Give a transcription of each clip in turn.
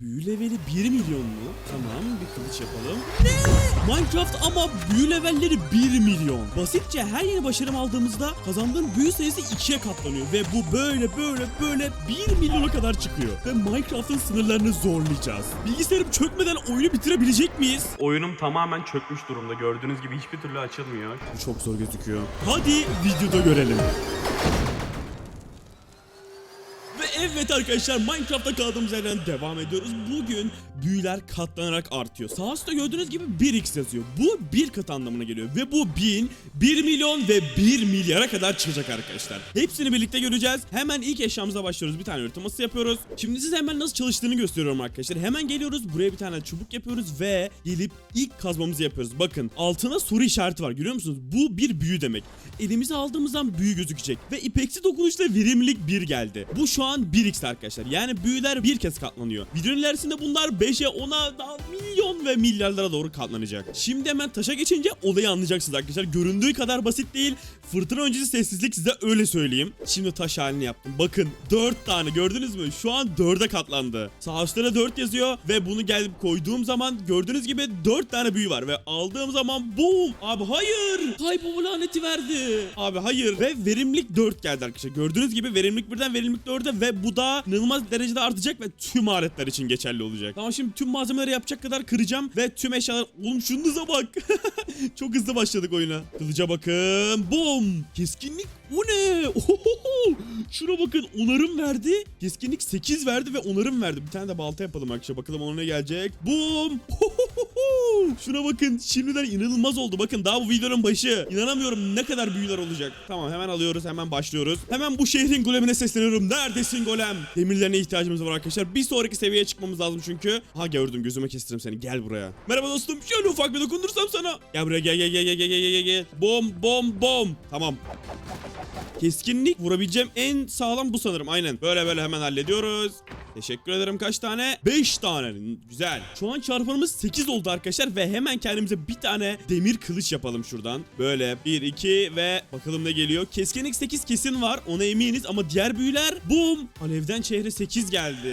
Büyü leveli 1 milyon mu? Tamam bir kılıç yapalım. Ne? Minecraft ama büyü levelleri 1 milyon. Basitçe her yeni başarım aldığımızda kazandığın büyü sayısı ikiye katlanıyor. Ve bu böyle böyle böyle 1 milyona kadar çıkıyor. Ve Minecraft'ın sınırlarını zorlayacağız. Bilgisayarım çökmeden oyunu bitirebilecek miyiz? Oyunum tamamen çökmüş durumda. Gördüğünüz gibi hiçbir türlü açılmıyor. Bu çok zor gözüküyor. Hadi videoda görelim. Ve evet arkadaşlar Minecraft'ta kaldığımız yerden devam ediyoruz. Bugün büyüler katlanarak artıyor. Sağ üstte gördüğünüz gibi 1x yazıyor. Bu bir kat anlamına geliyor. Ve bu 1000, 1 milyon ve 1 milyara kadar çıkacak arkadaşlar. Hepsini birlikte göreceğiz. Hemen ilk eşyamıza başlıyoruz. Bir tane üretim yapıyoruz. Şimdi size hemen nasıl çalıştığını gösteriyorum arkadaşlar. Hemen geliyoruz. Buraya bir tane çubuk yapıyoruz ve gelip ilk kazmamızı yapıyoruz. Bakın altına soru işareti var. Görüyor musunuz? Bu bir büyü demek. Elimize aldığımızdan büyü gözükecek. Ve ipeksi dokunuşla verimlilik 1 geldi. Bu şu an 1x arkadaşlar. Yani büyüler bir kez katlanıyor. Videonun ilerisinde bunlar 5'e 10'a daha milyon ve milyarlara doğru katlanacak. Şimdi hemen taşa geçince olayı anlayacaksınız arkadaşlar. Göründüğü kadar basit değil. Fırtına öncesi sessizlik size öyle söyleyeyim. Şimdi taş halini yaptım. Bakın 4 tane gördünüz mü? Şu an 4'e katlandı. Sağ üstte 4 yazıyor ve bunu gelip koyduğum zaman gördüğünüz gibi 4 tane büyü var ve aldığım zaman boom! Abi hayır! Kaybolma laneti verdi. Abi hayır ve verimlilik 4 geldi arkadaşlar. Gördüğünüz gibi verimlilik birden verimlilik 4'e ve bu da inanılmaz derecede artacak ve tüm aletler için geçerli olacak. Tamam şimdi tüm malzemeleri yapacak kadar kıracağım ve tüm eşyalar... Oğlum şunuza bak. Çok hızlı başladık oyuna. Kılıca bakın. Boom! Keskinlik o ne? Ohoho! Şuna bakın onarım verdi. Keskinlik 8 verdi ve onarım verdi. Bir tane de balta yapalım arkadaşlar. Bakalım ona ne gelecek. Bum! Şuna bakın şimdiden inanılmaz oldu. Bakın daha bu videonun başı. İnanamıyorum ne kadar büyüler olacak. Tamam hemen alıyoruz hemen başlıyoruz. Hemen bu şehrin golemine sesleniyorum. Neredesin golem? Demirlerine ihtiyacımız var arkadaşlar. Bir sonraki seviyeye çıkmamız lazım çünkü. Ha gördüm gözüme kestirdim seni gel buraya. Merhaba dostum şöyle ufak bir dokundursam sana. Gel buraya gel gel gel gel gel gel gel. Bom bom bom. Tamam. Keskinlik vurabileceğim en sağlam bu sanırım. Aynen. Böyle böyle hemen hallediyoruz. Teşekkür ederim. Kaç tane? 5 tane. Güzel. Şu an çarpanımız 8 oldu arkadaşlar ve hemen kendimize bir tane demir kılıç yapalım şuradan. Böyle 1 2 ve bakalım ne geliyor. Keskinlik 8 kesin var. Ona eminiz ama diğer büyüler boom. Alevden çehre 8 geldi.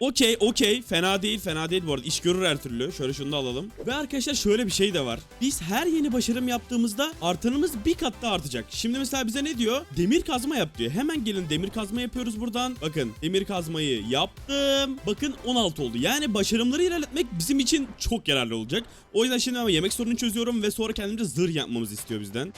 Okey okey. Fena değil fena değil bu arada. İş görür her türlü. Şöyle şunu da alalım. Ve arkadaşlar şöyle bir şey de var. Biz her yeni başarım yaptığımızda artanımız bir kat daha artacak. Şimdi mesela bize ne diyor? Demir kazma yap diyor. Hemen gelin demir kazma yapıyoruz buradan. Bakın demir kazmayı yaptım. Bakın 16 oldu. Yani başarımları ilerletmek bizim için çok yararlı olacak. O yüzden şimdi ama yemek sorununu çözüyorum ve sonra kendimize zırh yapmamızı istiyor bizden.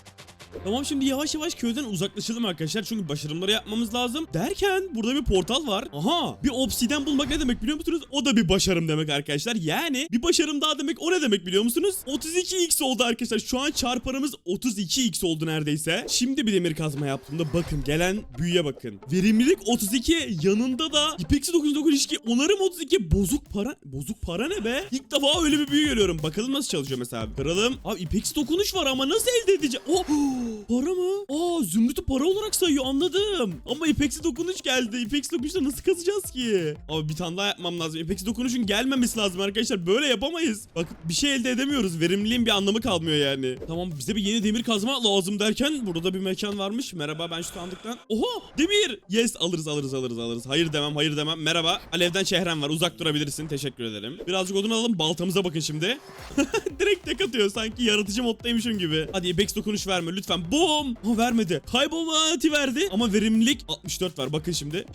Tamam şimdi yavaş yavaş köyden uzaklaşalım arkadaşlar çünkü başarımları yapmamız lazım. Derken burada bir portal var. Aha bir obsiden bulmak ne demek biliyor musunuz? O da bir başarım demek arkadaşlar. Yani bir başarım daha demek o ne demek biliyor musunuz? 32x oldu arkadaşlar. Şu an çarpanımız 32x oldu neredeyse. Şimdi bir demir kazma yaptığımda bakın gelen büyüye bakın. Verimlilik 32 yanında da ipeksi 992 onarım 32 bozuk para. Bozuk para ne be? İlk defa öyle bir büyü görüyorum. Bakalım nasıl çalışıyor mesela. Kıralım. Abi ipeksi dokunuş var ama nasıl elde edeceğim? Oh! Para mı? Aa zümrütü para olarak sayıyor anladım. Ama ipeksi dokunuş geldi. İpeksi dokunuşla nasıl kazacağız ki? Abi bir tane daha yapmam lazım. İpeksi dokunuşun gelmemesi lazım arkadaşlar. Böyle yapamayız. Bak bir şey elde edemiyoruz. Verimliliğin bir anlamı kalmıyor yani. Tamam bize bir yeni demir kazma lazım derken burada bir mekan varmış. Merhaba ben şu sandıktan. Oha demir. Yes alırız alırız alırız alırız. Hayır demem hayır demem. Merhaba. Alevden çehrem var. Uzak durabilirsin. Teşekkür ederim. Birazcık odun alalım. Baltamıza bakın şimdi. Direkt tek atıyor. Sanki yaratıcı moddaymışım gibi. Hadi ipeksi dokunuş verme lütfen. Bom. Ha vermedi. Kaybolma laneti verdi. Ama verimlilik 64 var. Bakın şimdi.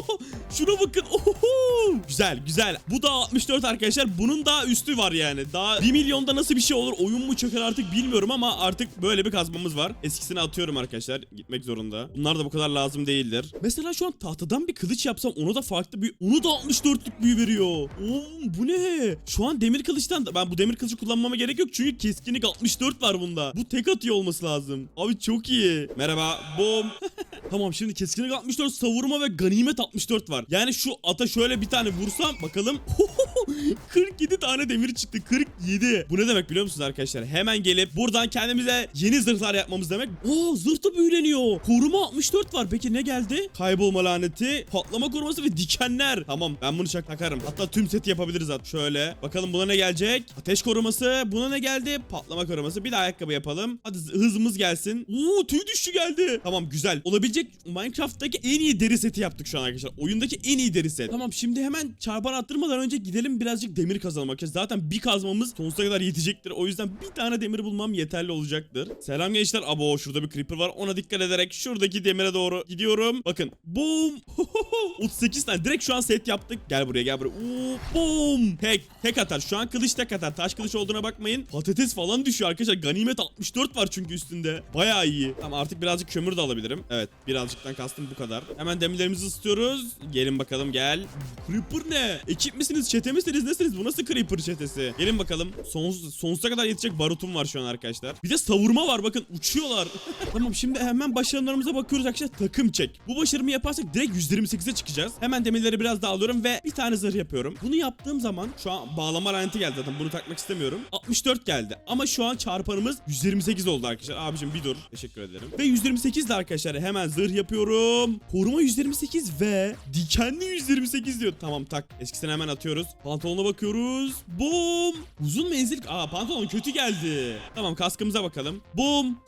Şuna bakın. Ohoho. Güzel güzel. Bu da 64 arkadaşlar. Bunun daha üstü var yani. Daha 1 milyonda nasıl bir şey olur? Oyun mu çöker artık bilmiyorum ama artık böyle bir kazmamız var. Eskisini atıyorum arkadaşlar. Gitmek zorunda. Bunlar da bu kadar lazım değildir. Mesela şu an tahtadan bir kılıç yapsam onu da farklı bir... Onu da 64'lük büyü veriyor. Oğlum bu ne? Şu an demir kılıçtan da ben bu demir kılıcı kullanmama gerek yok çünkü keskinlik 64 var bunda. Bu tek atıyor olması lazım. Abi çok iyi. Merhaba. Bom. tamam şimdi keskinlik 64 savurma ve ganimet 64 var. Yani şu ata şöyle bir tane vursam bakalım. 47 tane demir çıktı. 47. Bu ne demek biliyor musunuz arkadaşlar? Hemen gelip buradan kendimize yeni zırhlar yapmamız demek. Oo zırh büyüleniyor. Koruma 64 var. Peki ne geldi? Kaybolma laneti, patlama koruması ve dikenler. Tamam ben bunu çak takarım. Hatta tüm seti yapabiliriz hatta. Şöyle. Bakalım buna ne gelecek? Ateş koruması. Buna ne geldi? Patlama koruması. Bir de ayakkabı yapalım. Hadi hızımız gelsin. Oo tüy düşüşü geldi. Tamam güzel. Olabilecek olabilecek Minecraft'taki en iyi deri seti yaptık şu an arkadaşlar. Oyundaki en iyi deri set. Tamam şimdi hemen çarpan attırmadan önce gidelim birazcık demir kazalım arkadaşlar. Zaten bir kazmamız sonsuza kadar yetecektir. O yüzden bir tane demir bulmam yeterli olacaktır. Selam gençler. Abo şurada bir creeper var. Ona dikkat ederek şuradaki demire doğru gidiyorum. Bakın. Boom. 38 tane. Direkt şu an set yaptık. Gel buraya gel buraya. Oo, boom. Tek. Tek atar. Şu an kılıç tek atar. Taş kılıç olduğuna bakmayın. Patates falan düşüyor arkadaşlar. Ganimet 64 var çünkü üstünde. Bayağı iyi. Tamam artık birazcık kömür de alabilirim. Evet birazcıktan kastım bu kadar. Hemen demirlerimizi ısıtıyoruz. Gelin bakalım gel. Creeper ne? Ekip misiniz? Çete misiniz? Nesiniz? Bu nasıl Creeper çetesi? Gelin bakalım. Sonsuz, sonsuza kadar yetecek barutum var şu an arkadaşlar. Bir de savurma var bakın uçuyorlar. tamam şimdi hemen başarılarımıza bakıyoruz arkadaşlar. Takım çek. Bu başarımı yaparsak direkt 128'e çıkacağız. Hemen demirleri biraz daha alıyorum ve bir tane zırh yapıyorum. Bunu yaptığım zaman şu an bağlama laneti geldi zaten bunu takmak istemiyorum. 64 geldi ama şu an çarpanımız 128 oldu arkadaşlar. Abicim bir dur. Teşekkür ederim. Ve 128 de arkadaşlar hemen zırh yapıyorum. Koruma 128 ve dikenli 128 diyor. Tamam tak. Eskisini hemen atıyoruz. Pantolona bakıyoruz. Boom. Uzun menzil. Aa pantolon kötü geldi. Tamam kaskımıza bakalım.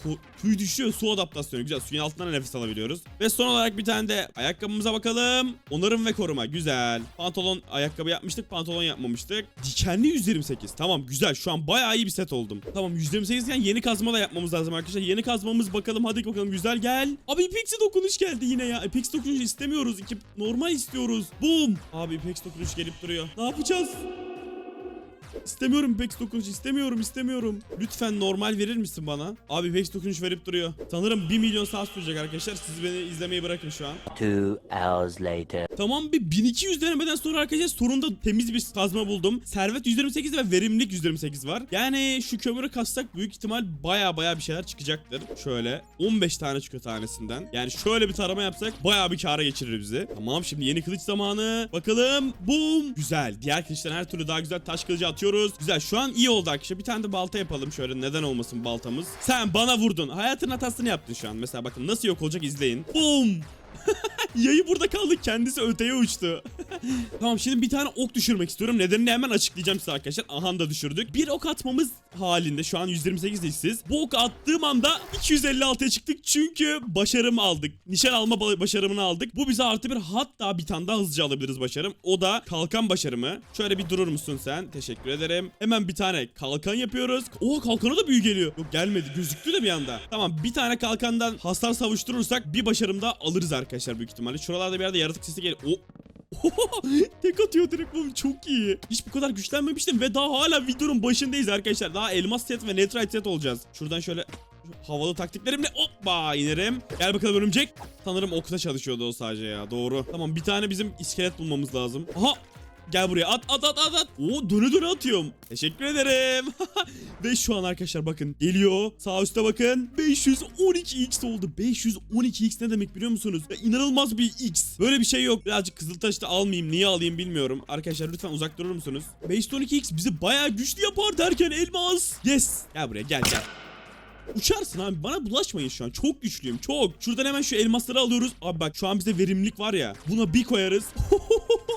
Ku- Kuyu düşüyor. Su adaptasyonu. Güzel. Suyun altından nefes alabiliyoruz. Ve son olarak bir tane de ayakkabımıza bakalım. Onarım ve koruma. Güzel. Pantolon ayakkabı yapmıştık. Pantolon yapmamıştık. Dikenli 128. Tamam güzel. Şu an bayağı iyi bir set oldum. Tamam 128 iken yeni kazma da yapmamız lazım arkadaşlar. Yeni kazmamız bakalım. Hadi bakalım güzel gel. Abi Epex'i dokunuş geldi yine ya. Apex dokunuş istemiyoruz. İki normal istiyoruz. Boom. Abi Apex dokunuş gelip duruyor. Ne yapacağız? İstemiyorum Apex dokunuş istemiyorum istemiyorum. Lütfen normal verir misin bana? Abi Apex dokunuş verip duruyor. Sanırım 1 milyon saat sürecek arkadaşlar. Siz beni izlemeyi bırakın şu an. Two hours later. Tamam bir 1200 denemeden sonra arkadaşlar sonunda temiz bir kazma buldum. Servet 128 ve verimlilik 128 var. Yani şu kömürü kassak büyük ihtimal baya baya bir şeyler çıkacaktır. Şöyle 15 tane çıkıyor tanesinden. Yani şöyle bir tarama yapsak baya bir kara geçirir bizi. Tamam şimdi yeni kılıç zamanı. Bakalım. Boom. Güzel. Diğer kılıçtan her türlü daha güzel taş kılıcı atıyoruz. Güzel. Şu an iyi oldu arkadaşlar. Bir tane de balta yapalım şöyle. Neden olmasın baltamız. Sen bana vurdun. Hayatın hatasını yaptın şu an. Mesela bakın nasıl yok olacak izleyin. Boom. Yayı burada kaldı. Kendisi öteye uçtu. tamam şimdi bir tane ok düşürmek istiyorum. Nedenini hemen açıklayacağım size arkadaşlar. Aha da düşürdük. Bir ok atmamız halinde şu an 128 işsiz. Bu oku attığım anda 256'ya çıktık. Çünkü başarımı aldık. Nişan alma ba- başarımını aldık. Bu bize artı bir hatta bir tane daha hızlıca alabiliriz başarım. O da kalkan başarımı. Şöyle bir durur musun sen? Teşekkür ederim. Hemen bir tane kalkan yapıyoruz. Oo kalkana da büyü geliyor. Yok gelmedi. Gözüktü de bir anda. Tamam bir tane kalkandan hasar savuşturursak bir başarım daha alırız arkadaşlar büyük ihtimalle. Şuralarda bir yerde yaratık sesi geliyor. O Tek atıyor direkt bu çok iyi. Hiç bu kadar güçlenmemiştim ve daha hala videonun başındayız arkadaşlar. Daha elmas set ve netrite set olacağız. Şuradan şöyle havalı taktiklerimle hoppa inerim. Gel bakalım örümcek. Sanırım okta çalışıyordu o sadece ya doğru. Tamam bir tane bizim iskelet bulmamız lazım. Aha Gel buraya at at at at at. Oo döne döne atıyorum. Teşekkür ederim. Ve şu an arkadaşlar bakın geliyor. Sağ üstte bakın. 512x oldu. 512x ne demek biliyor musunuz? Ya, inanılmaz bir x. Böyle bir şey yok. Birazcık kızıltaş da almayayım. Niye alayım bilmiyorum. Arkadaşlar lütfen uzak durur musunuz? 512x bizi bayağı güçlü yapar derken elmas. Yes. Gel buraya gel gel. Uçarsın abi bana bulaşmayın şu an çok güçlüyüm çok Şuradan hemen şu elmasları alıyoruz Abi bak şu an bize verimlilik var ya Buna bir koyarız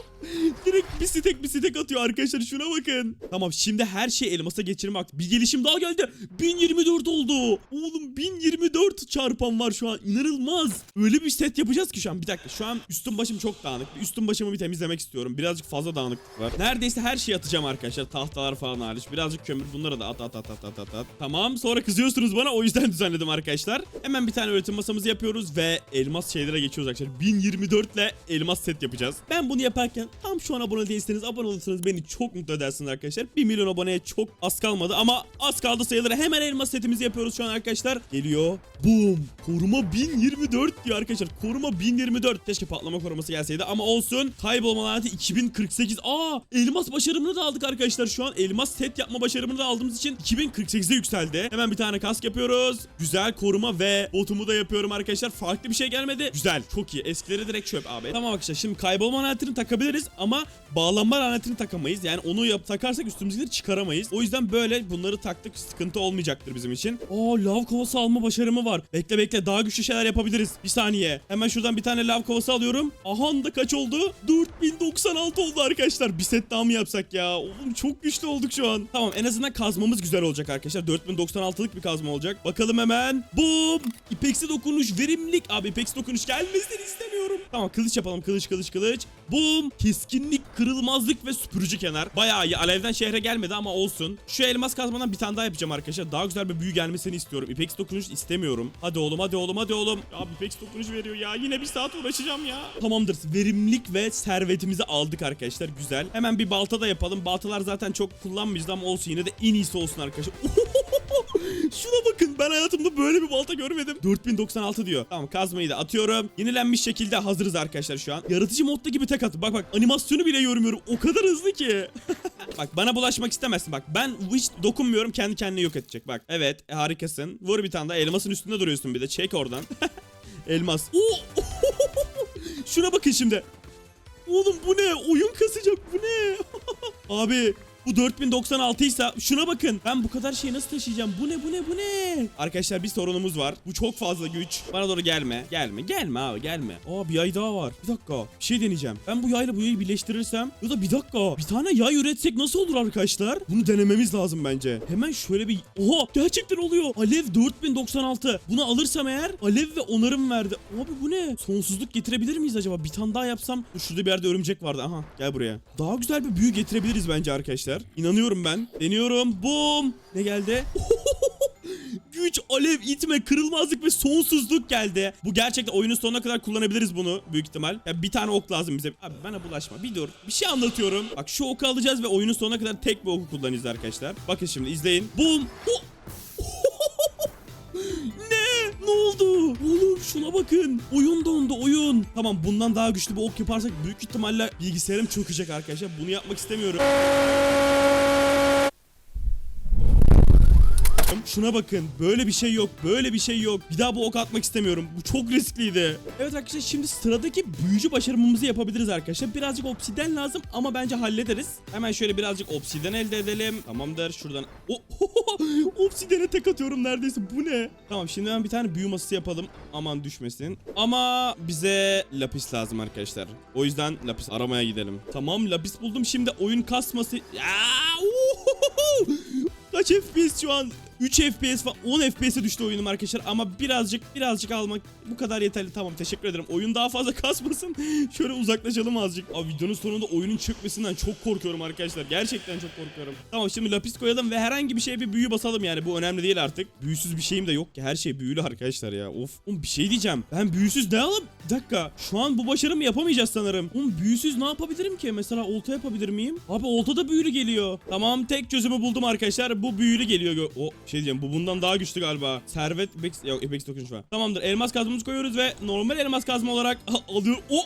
Direkt bir stek bir stek atıyor. Arkadaşlar şuna bakın. Tamam şimdi her şey elmasa geçirme vakti. Bir gelişim daha geldi. 1024 oldu. Oğlum 1024 çarpan var şu an. İnanılmaz. Öyle bir set yapacağız ki şu an. Bir dakika Şu an üstüm başım çok dağınık. Bir Üstüm başımı bir temizlemek istiyorum. Birazcık fazla dağınıklık var. Neredeyse her şeyi atacağım arkadaşlar. Tahtalar falan hariç. Birazcık kömür. Bunları da at at at at at at. Tamam sonra kızıyorsunuz bana. O yüzden düzenledim arkadaşlar. Hemen bir tane üretim masamızı yapıyoruz Ve elmas şeylere geçiyoruz arkadaşlar. 1024 ile elmas set yapacağız. Ben bunu yaparken tam şu an abone değilseniz abone olursanız beni çok mutlu edersiniz arkadaşlar. 1 milyon aboneye çok az kalmadı ama az kaldı sayılır. Hemen elmas setimizi yapıyoruz şu an arkadaşlar. Geliyor. Boom! Koruma 1024 diyor arkadaşlar. Koruma 1024 Keşke patlama koruması gelseydi ama olsun. Kaybolma laneti 2048 Aa! Elmas başarımını da aldık arkadaşlar şu an. Elmas set yapma başarımını da aldığımız için 2048'e yükseldi. Hemen bir tane kask yapıyoruz. Güzel koruma ve botumu da yapıyorum arkadaşlar. Farklı bir şey gelmedi. Güzel. Çok iyi. Eskileri direkt çöp abi. Tamam arkadaşlar şimdi kaybolma lanetini takabiliriz ama bağlanma lanetini takamayız. Yani onu yap takarsak üstümüzdekileri çıkaramayız. O yüzden böyle bunları taktık sıkıntı olmayacaktır bizim için. Aa lav kovası alma başarımı var. Bekle bekle daha güçlü şeyler yapabiliriz. Bir saniye. Hemen şuradan bir tane lav kovası alıyorum. Aha da kaç oldu? 4096 oldu arkadaşlar. Bir set daha mı yapsak ya? Oğlum çok güçlü olduk şu an. Tamam en azından kazmamız güzel olacak arkadaşlar. 4096'lık bir kazma olacak. Bakalım hemen. Bum. İpeksi dokunuş verimlilik. Abi ipeksi dokunuş gelmesini istemiyorum. Tamam kılıç yapalım. Kılıç kılıç kılıç. Bum. Keskinlik, kırılmazlık ve süpürücü kenar. Bayağı iyi. Alevden şehre gelmedi ama olsun. Şu elmas kazmadan bir tane daha yapacağım arkadaşlar. Daha güzel bir büyü gelmesini istiyorum. İpeksi dokunuş istemiyorum. Hadi oğlum hadi oğlum hadi oğlum. Abi ipeksi dokunuş veriyor ya. Yine bir saat uğraşacağım ya. Tamamdır. Verimlilik ve servetimizi aldık arkadaşlar. Güzel. Hemen bir balta da yapalım. Baltalar zaten çok kullanmayacağız ama olsun. Yine de en iyisi olsun arkadaşlar. Şuna bakın ben hayatımda böyle bir balta görmedim. 4096 diyor. Tamam kazmayı da atıyorum. Yenilenmiş şekilde hazırız arkadaşlar şu an. Yaratıcı modda gibi tek atı. Bak bak animasyonu bile görmüyorum. O kadar hızlı ki. bak bana bulaşmak istemezsin. Bak ben hiç dokunmuyorum kendi kendini yok edecek. Bak evet e, harikasın. Vur bir tane daha. Elmasın üstünde duruyorsun bir de. Çek oradan. Elmas. Oo! Şuna bakın şimdi. Oğlum bu ne? Oyun kasacak bu ne? Abi bu 4096 ise şuna bakın. Ben bu kadar şeyi nasıl taşıyacağım? Bu ne bu ne bu ne? Arkadaşlar bir sorunumuz var. Bu çok fazla güç. Bana doğru gelme. Gelme. Gelme abi gelme. Aa bir yay daha var. Bir dakika. Bir şey deneyeceğim. Ben bu yayla bu yayı birleştirirsem ya da bir dakika. Bir tane yay üretsek nasıl olur arkadaşlar? Bunu denememiz lazım bence. Hemen şöyle bir Oha gerçekten oluyor. Alev 4096. Bunu alırsam eğer alev ve onarım verdi. Abi bu ne? Sonsuzluk getirebilir miyiz acaba? Bir tane daha yapsam. Şurada bir yerde örümcek vardı. Aha gel buraya. Daha güzel bir büyü getirebiliriz bence arkadaşlar. İnanıyorum ben. Deniyorum. Boom. Ne geldi? Güç, alev, itme, kırılmazlık ve sonsuzluk geldi. Bu gerçekten oyunun sonuna kadar kullanabiliriz bunu büyük ihtimal. Ya bir tane ok lazım bize. Abi bana bulaşma. Bir dur. Bir şey anlatıyorum. Bak şu oku alacağız ve oyunun sonuna kadar tek bir oku kullanacağız arkadaşlar. Bakın şimdi izleyin. Boom. Oh. Oldu? Oğlum şuna bakın. Oyun dondu oyun. Tamam bundan daha güçlü bir ok yaparsak büyük ihtimalle bilgisayarım çökecek arkadaşlar. Bunu yapmak istemiyorum. Şuna bakın. Böyle bir şey yok. Böyle bir şey yok. Bir daha bu ok atmak istemiyorum. Bu çok riskliydi. Evet arkadaşlar şimdi sıradaki büyücü başarımımızı yapabiliriz arkadaşlar. Birazcık obsiden lazım ama bence hallederiz. Hemen şöyle birazcık obsiden elde edelim. Tamamdır. Şuradan. Oh, obsidene tek atıyorum neredeyse. Bu ne? Tamam şimdi ben bir tane büyü masası yapalım. Aman düşmesin. Ama bize lapis lazım arkadaşlar. O yüzden lapis aramaya gidelim. Tamam lapis buldum. Şimdi oyun kasması. Ya! Kaç FPS şu an? 3 FPS falan 10 FPS'e düştü oyunum arkadaşlar. Ama birazcık birazcık almak bu kadar yeterli. Tamam teşekkür ederim. Oyun daha fazla kasmasın. Şöyle uzaklaşalım azıcık. Abi videonun sonunda oyunun çökmesinden çok korkuyorum arkadaşlar. Gerçekten çok korkuyorum. Tamam şimdi lapis koyalım ve herhangi bir şeye bir büyü basalım yani. Bu önemli değil artık. Büyüsüz bir şeyim de yok ki. Her şey büyülü arkadaşlar ya. Of. Oğlum bir şey diyeceğim. Ben büyüsüz ne alıp bir dakika. Şu an bu başarımı yapamayacağız sanırım. Oğlum büyüsüz ne yapabilirim ki? Mesela olta yapabilir miyim? Abi olta da büyülü geliyor. Tamam tek çözümü buldum arkadaşlar. Bu büyülü geliyor. O şey diyeceğim bu bundan daha güçlü galiba Servet Apex yok Apex dokunuş var Tamamdır elmas kazmamızı koyuyoruz ve normal elmas kazma olarak alıyor O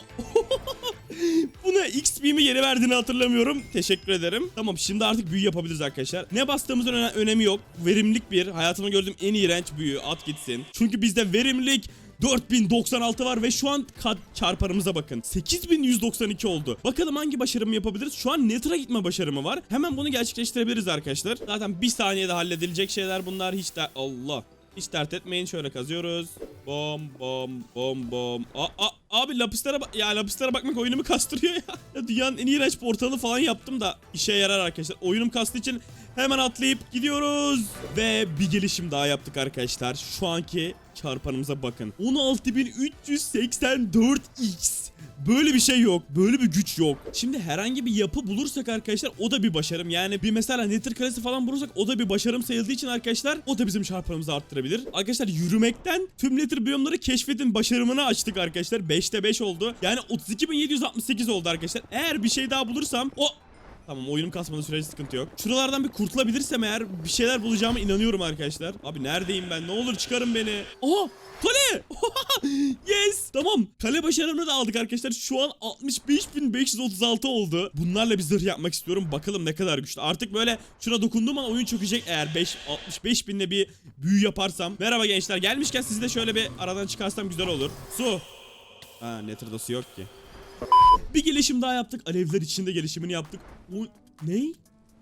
Buna XP'mi geri verdiğini hatırlamıyorum. Teşekkür ederim. Tamam şimdi artık büyü yapabiliriz arkadaşlar. Ne bastığımızın öne- önemi yok. Verimlilik bir. Hayatımda gördüğüm en iğrenç büyü. At gitsin. Çünkü bizde verimlilik 4096 var ve şu an çarparımıza bakın. 8192 oldu. Bakalım hangi başarımı yapabiliriz? Şu an Nether'a gitme başarımı var. Hemen bunu gerçekleştirebiliriz arkadaşlar. Zaten bir saniyede halledilecek şeyler bunlar. Hiç de Allah. Hiç dert etmeyin şöyle kazıyoruz. Bom bom bom bom. Aa, aa, abi lapislere bak ya lapislere bakmak oyunumu kastırıyor ya. ya. Dünyanın en iğrenç portalı falan yaptım da işe yarar arkadaşlar. Oyunum kastığı için hemen atlayıp gidiyoruz. Ve bir gelişim daha yaptık arkadaşlar. Şu anki çarpanımıza bakın. 16384x. Böyle bir şey yok. Böyle bir güç yok. Şimdi herhangi bir yapı bulursak arkadaşlar o da bir başarım. Yani bir mesela Nether kalesi falan bulursak o da bir başarım sayıldığı için arkadaşlar o da bizim çarpanımızı arttırabilir. Arkadaşlar yürümekten tüm Nether biyomları keşfedin başarımını açtık arkadaşlar. 5'te 5 oldu. Yani 32768 oldu arkadaşlar. Eğer bir şey daha bulursam o Tamam oyunum kasmadı sürece sıkıntı yok. Şuralardan bir kurtulabilirsem eğer bir şeyler bulacağıma inanıyorum arkadaşlar. Abi neredeyim ben? Ne olur çıkarın beni. Aha! Kale! yes! Tamam. Kale başarımını da aldık arkadaşlar. Şu an 65.536 oldu. Bunlarla bir zırh yapmak istiyorum. Bakalım ne kadar güçlü. Artık böyle şuna dokunduğum an oyun çökecek eğer 5 65 binle bir büyü yaparsam. Merhaba gençler. Gelmişken sizi de şöyle bir aradan çıkarsam güzel olur. Su. Ha Nether'da su yok ki. Bir gelişim daha yaptık. Alevler içinde gelişimini yaptık. O ne?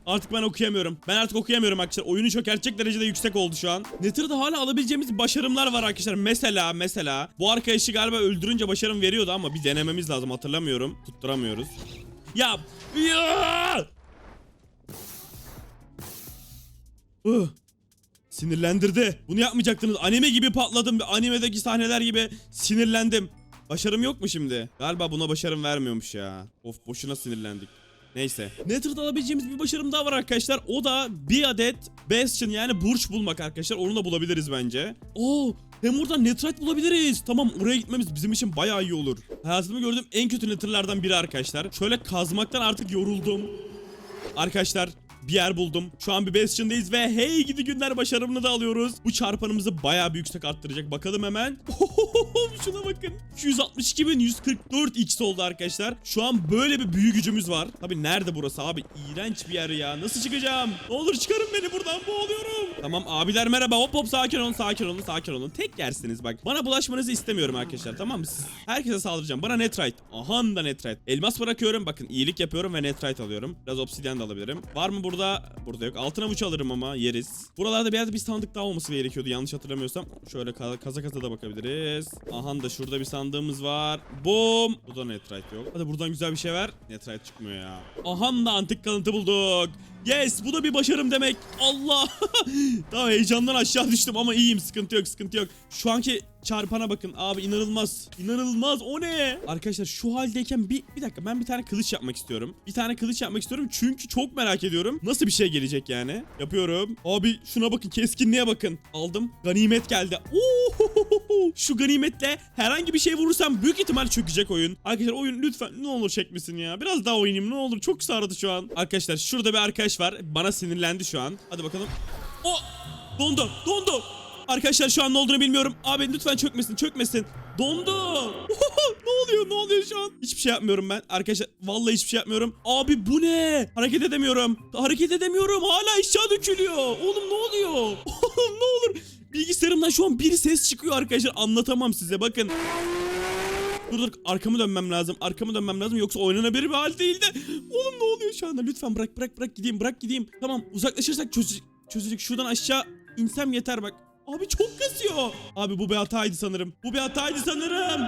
Artık ben okuyamıyorum. Ben artık okuyamıyorum arkadaşlar. Oyunu çökertecek derecede yüksek oldu şu an. Nether'da hala alabileceğimiz başarımlar var arkadaşlar. Mesela mesela bu arkadaşı galiba öldürünce başarım veriyordu ama bir denememiz lazım hatırlamıyorum. Tutturamıyoruz. Ya ya! Ih. Sinirlendirdi. Bunu yapmayacaktınız. Anime gibi patladım. Animedeki sahneler gibi sinirlendim. Başarım yok mu şimdi? Galiba buna başarım vermiyormuş ya. Of boşuna sinirlendik. Neyse. Nether'da alabileceğimiz bir başarım daha var arkadaşlar. O da bir adet Bastion yani burç bulmak arkadaşlar. Onu da bulabiliriz bence. Oo, hem oradan Netherite bulabiliriz. Tamam oraya gitmemiz bizim için bayağı iyi olur. Hayatımda gördüğüm en kötü Nether'lardan biri arkadaşlar. Şöyle kazmaktan artık yoruldum. Arkadaşlar bir yer buldum. Şu an bir Bastion'dayız ve hey gidi günler başarımını da alıyoruz. Bu çarpanımızı bayağı bir yüksek arttıracak. Bakalım hemen. Şuna bakın. 262.144 x oldu arkadaşlar. Şu an böyle bir büyü gücümüz var. Tabi nerede burası abi? İğrenç bir yer ya. Nasıl çıkacağım? Ne olur çıkarın beni buradan boğuluyorum. Tamam abiler merhaba. Hop hop sakin olun sakin olun sakin olun. Tek yersiniz bak. Bana bulaşmanızı istemiyorum arkadaşlar tamam mı? Siz herkese saldıracağım. Bana netrite. Aha da netrite. Elmas bırakıyorum. Bakın iyilik yapıyorum ve netrite alıyorum. Biraz obsidian da alabilirim. Var mı burada? Burada yok. Altın avuç alırım ama yeriz. Buralarda yerde bir sandık daha olması gerekiyordu yanlış hatırlamıyorsam. Şöyle ka- kaza kaza da bakabiliriz. Aha da şurada bir sandığımız var. Boom. Burada netrite yok. Hadi buradan güzel bir şey ver. Netrite çıkmıyor ya. Aha da antik kalıntı bulduk. Yes bu da bir başarım demek. Allah. tamam heyecandan aşağı düştüm ama iyiyim sıkıntı yok sıkıntı yok. Şu anki çarpana bakın abi inanılmaz. İnanılmaz o ne? Arkadaşlar şu haldeyken bir, bir dakika ben bir tane kılıç yapmak istiyorum. Bir tane kılıç yapmak istiyorum çünkü çok merak ediyorum. Nasıl bir şey gelecek yani? Yapıyorum. Abi şuna bakın keskinliğe bakın. Aldım. Ganimet geldi. Oo! Şu ganimetle herhangi bir şey vurursam büyük ihtimal çökecek oyun. Arkadaşlar oyun lütfen ne olur çekmesin ya. Biraz daha oynayayım ne olur. Çok sardı şu an. Arkadaşlar şurada bir arkadaş var. Bana sinirlendi şu an. Hadi bakalım. O dondu. Dondu. Arkadaşlar şu an ne olduğunu bilmiyorum. Abi lütfen çökmesin, çökmesin. Dondu. ne oluyor? Ne oluyor şu an? Hiçbir şey yapmıyorum ben. Arkadaşlar vallahi hiçbir şey yapmıyorum. Abi bu ne? Hareket edemiyorum. Hareket edemiyorum. Hala aşağı dökülüyor. Oğlum ne oluyor? Oğlum ne olur? Bilgisayarımdan şu an bir ses çıkıyor arkadaşlar. Anlatamam size. Bakın. Dur dur arkamı dönmem lazım. Arkamı dönmem lazım yoksa oynanabilir bir hal değil de. Oğlum ne oluyor şu anda? Lütfen bırak bırak bırak gideyim bırak gideyim. Tamam uzaklaşırsak çözecek. Çözecek. Şuradan aşağı insem yeter bak. Abi çok kasıyor. Abi bu bir hataydı sanırım. Bu bir hataydı sanırım.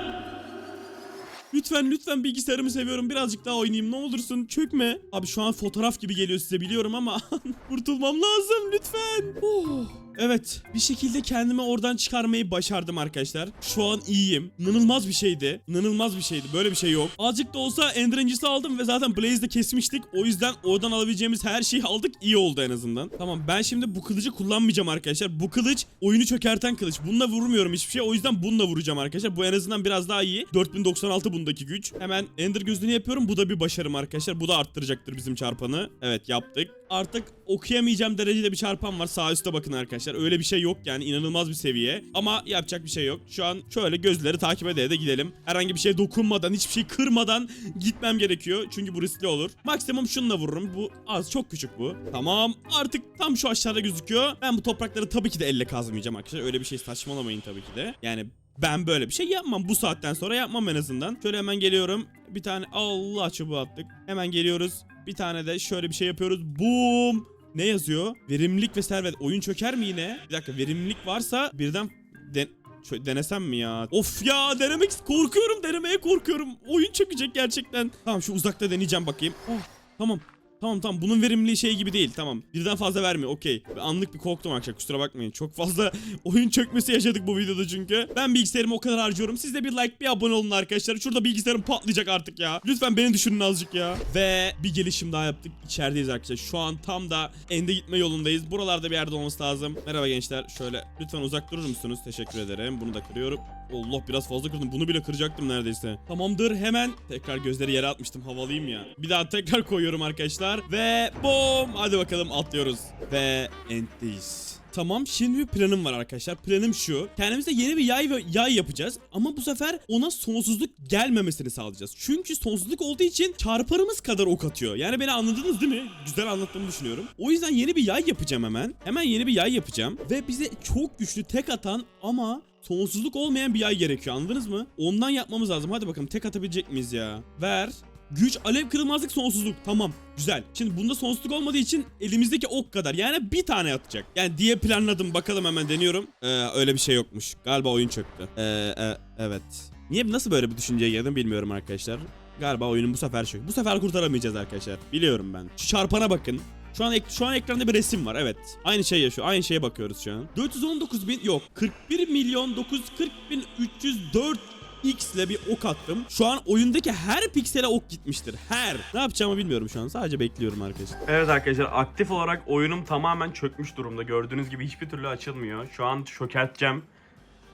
Lütfen lütfen bilgisayarımı seviyorum. Birazcık daha oynayayım ne olursun. Çökme. Abi şu an fotoğraf gibi geliyor size biliyorum ama kurtulmam lazım lütfen. Oh. Evet bir şekilde kendimi oradan çıkarmayı başardım arkadaşlar. Şu an iyiyim. İnanılmaz bir şeydi. İnanılmaz bir şeydi. Böyle bir şey yok. Azıcık da olsa Ender Incisi aldım ve zaten Blaze'de kesmiştik. O yüzden oradan alabileceğimiz her şeyi aldık. İyi oldu en azından. Tamam ben şimdi bu kılıcı kullanmayacağım arkadaşlar. Bu kılıç oyunu çökerten kılıç. Bununla vurmuyorum hiçbir şey. O yüzden bununla vuracağım arkadaşlar. Bu en azından biraz daha iyi. 4096 bundaki güç. Hemen Ender gözlüğünü yapıyorum. Bu da bir başarım arkadaşlar. Bu da arttıracaktır bizim çarpanı. Evet yaptık. Artık okuyamayacağım derecede bir çarpan var. Sağ üstte bakın arkadaşlar. Öyle bir şey yok yani. inanılmaz bir seviye. Ama yapacak bir şey yok. Şu an şöyle gözleri takip ede de gidelim. Herhangi bir şeye dokunmadan, hiçbir şey kırmadan gitmem gerekiyor. Çünkü bu riskli olur. Maksimum şununla vururum. Bu az çok küçük bu. Tamam. Artık tam şu aşağıda gözüküyor. Ben bu toprakları tabii ki de elle kazmayacağım arkadaşlar. Öyle bir şey saçmalamayın tabii ki de. Yani ben böyle bir şey yapmam. Bu saatten sonra yapmam en azından. Şöyle hemen geliyorum. Bir tane Allah çubuğu attık. Hemen geliyoruz. Bir tane de şöyle bir şey yapıyoruz. Boom. Ne yazıyor? Verimlilik ve servet. Oyun çöker mi yine? Bir dakika verimlilik varsa birden den denesem mi ya? Of ya denemek korkuyorum denemeye korkuyorum. Oyun çökecek gerçekten. Tamam şu uzakta deneyeceğim bakayım. Oh, tamam. Tamam tamam bunun verimliliği şey gibi değil tamam. Birden fazla vermiyor okey. Anlık bir korktum arkadaşlar kusura bakmayın. Çok fazla oyun çökmesi yaşadık bu videoda çünkü. Ben bilgisayarımı o kadar harcıyorum. Siz de bir like bir abone olun arkadaşlar. Şurada bilgisayarım patlayacak artık ya. Lütfen beni düşünün azıcık ya. Ve bir gelişim daha yaptık. İçerideyiz arkadaşlar. Şu an tam da ende gitme yolundayız. Buralarda bir yerde olması lazım. Merhaba gençler. Şöyle lütfen uzak durur musunuz? Teşekkür ederim. Bunu da kırıyorum. Allah biraz fazla kırdım. Bunu bile kıracaktım neredeyse. Tamamdır hemen. Tekrar gözleri yere atmıştım. Havalıyım ya. Bir daha tekrar koyuyorum arkadaşlar. Ve boom. Hadi bakalım atlıyoruz. Ve enddeyiz. Tamam şimdi bir planım var arkadaşlar. Planım şu. Kendimize yeni bir yay ve yay yapacağız. Ama bu sefer ona sonsuzluk gelmemesini sağlayacağız. Çünkü sonsuzluk olduğu için çarparımız kadar ok atıyor. Yani beni anladınız değil mi? Güzel anlattığımı düşünüyorum. O yüzden yeni bir yay yapacağım hemen. Hemen yeni bir yay yapacağım. Ve bize çok güçlü tek atan ama sonsuzluk olmayan bir yay gerekiyor anladınız mı? Ondan yapmamız lazım. Hadi bakalım tek atabilecek miyiz ya? Ver. Güç, alev, kırılmazlık, sonsuzluk. Tamam. Güzel. Şimdi bunda sonsuzluk olmadığı için elimizdeki ok kadar. Yani bir tane atacak. Yani diye planladım. Bakalım hemen deniyorum. Ee, öyle bir şey yokmuş. Galiba oyun çöktü. Ee, e, evet. Niye nasıl böyle bir düşünceye girdim bilmiyorum arkadaşlar. Galiba oyunun bu sefer çöktü. Bu sefer kurtaramayacağız arkadaşlar. Biliyorum ben. Şu çarpana bakın. Şu an şu an ekranda bir resim var. Evet. Aynı şey yaşıyor. Aynı şeye bakıyoruz şu an. 419 bin yok. 41 milyon 940 bin 304 X ile bir ok attım. Şu an oyundaki her piksele ok gitmiştir. Her. Ne yapacağımı bilmiyorum şu an. Sadece bekliyorum arkadaşlar. Evet arkadaşlar aktif olarak oyunum tamamen çökmüş durumda. Gördüğünüz gibi hiçbir türlü açılmıyor. Şu an çökerteceğim.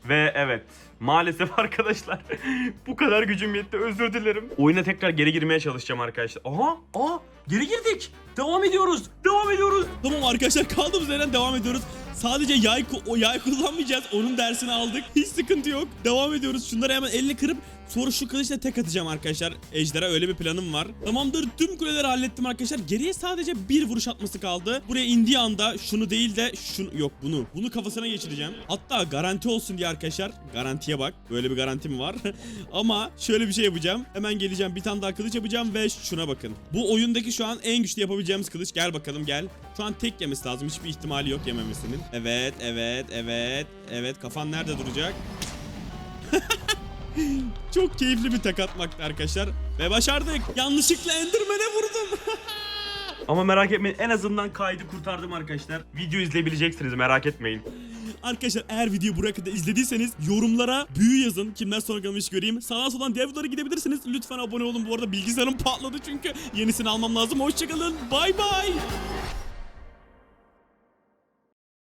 Ve evet maalesef arkadaşlar bu kadar gücüm yetti özür dilerim. Oyuna tekrar geri girmeye çalışacağım arkadaşlar. Aha aa geri girdik. Devam ediyoruz. Devam ediyoruz. Tamam arkadaşlar kaldığımız yerden devam ediyoruz. Sadece yay o yay kullanmayacağız. Onun dersini aldık. Hiç sıkıntı yok. Devam ediyoruz. Şunları hemen elini kırıp sonra şu kılıçla tek atacağım arkadaşlar. Ejderha öyle bir planım var. Tamamdır. Tüm kuleleri hallettim arkadaşlar. Geriye sadece bir vuruş atması kaldı. Buraya indiği anda şunu değil de şunu yok bunu. Bunu kafasına geçireceğim. Hatta garanti olsun diye arkadaşlar. Garantiye bak. Böyle bir garantim var. Ama şöyle bir şey yapacağım. Hemen geleceğim. Bir tane daha kılıç yapacağım ve şuna bakın. Bu oyundaki şu an en güçlü yapabileceğimiz kılıç. Gel bakalım gel. Şu an tek yemesi lazım. Hiçbir ihtimali yok yememesinin. Evet, evet, evet. Evet, kafan nerede duracak? Çok keyifli bir tek atmaktı arkadaşlar. Ve başardık. Yanlışlıkla Enderman'e vurdum. Ama merak etmeyin en azından kaydı kurtardım arkadaşlar. Video izleyebileceksiniz merak etmeyin. Arkadaşlar eğer videoyu buraya kadar izlediyseniz yorumlara büyü yazın. Kimler sonra kalmış göreyim. Sağdan soldan diğer videolara gidebilirsiniz. Lütfen abone olun. Bu arada bilgisayarım patladı çünkü yenisini almam lazım. Hoşçakalın. Bay bay.